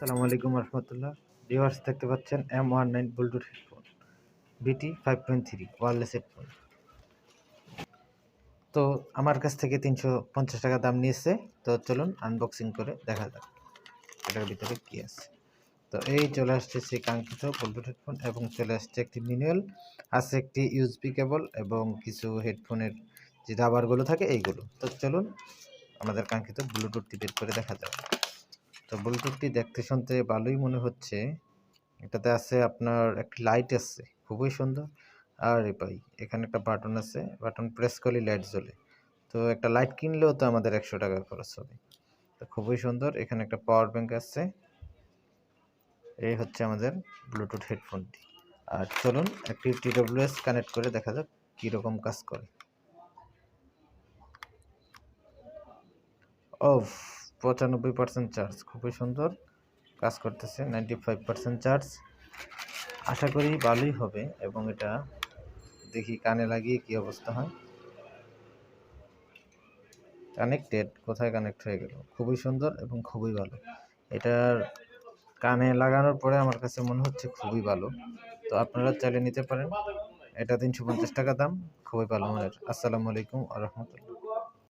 আসসালামু আলাইকুম রহমতুল্লাহ। ভিউয়ার্স দেখতে পাচ্ছেন M one nine Bluetooth headphone BT five point three wireless headphone তো আমার কাছ থেকে তিনশো পঞ্চাশ টাকা দাম নিয়েছে, তো চলুন আনবক্সিং করে দেখা যাক এটার ভিতরে কী আছে। তো এই চলে আসছে সেই কাঙ্ক্ষিত ব্লুটুথ হেডফোন এবং চলে আসছে একটি ম্যানুয়াল আছে একটি ইউএসবি কেবল এবং কিছু হেডফোনের যে রাবারগুলো থাকে, এইগুলো। তো চলুন আমাদের কাঙ্ক্ষিত ব্লুটুথটি বের করে দেখা যাক। তো ব্লুটুথটি দেখতে শুনতে ভালোই মনে হচ্ছে। এটাতে আছে আপনার একটি লাইট আছে খুবই সুন্দর। আর ভাই এখানে একটা বাটন আছে বাটন প্রেস করলে লাইট জ্বলে। তো একটা লাইট কিনলেও তো আমাদের একশো টাকা খরচ হবে। তো খুবই সুন্দর, এখানে একটা পাওয়ার ব্যাংক আছে। এই হচ্ছে আমাদের ব্লুটুথ হেডফোনটি আর চলুন, একটি টিডব্লিউএস কানেক্ট করে দেখা যাক কীরকম কাজ করে। অফ পঁচানব্বই পার্সেন্ট চার্জ খুবই সুন্দর কাজ করতেছে নাইনটি ফাইভ পার্সেন্ট চার্জ আশা করি ভালোই হবে এবং এটা দেখি কানে লাগিয়ে কি অবস্থা হয়। কানেক্টেড কোথায় কানেক্ট হয়ে গেল? খুবই সুন্দর এবং খুবই ভালো। এটার কানে লাগানোর পরে আমার কাছে মনে হচ্ছে খুবই ভালো। তো আপনারা চাইলে নিতে পারেন। এটা তিনশো পঞ্চাশ টাকা দাম, খুবই ভালো মানের। আসসালামু আলাইকুম আ রহমতুল্লাহ।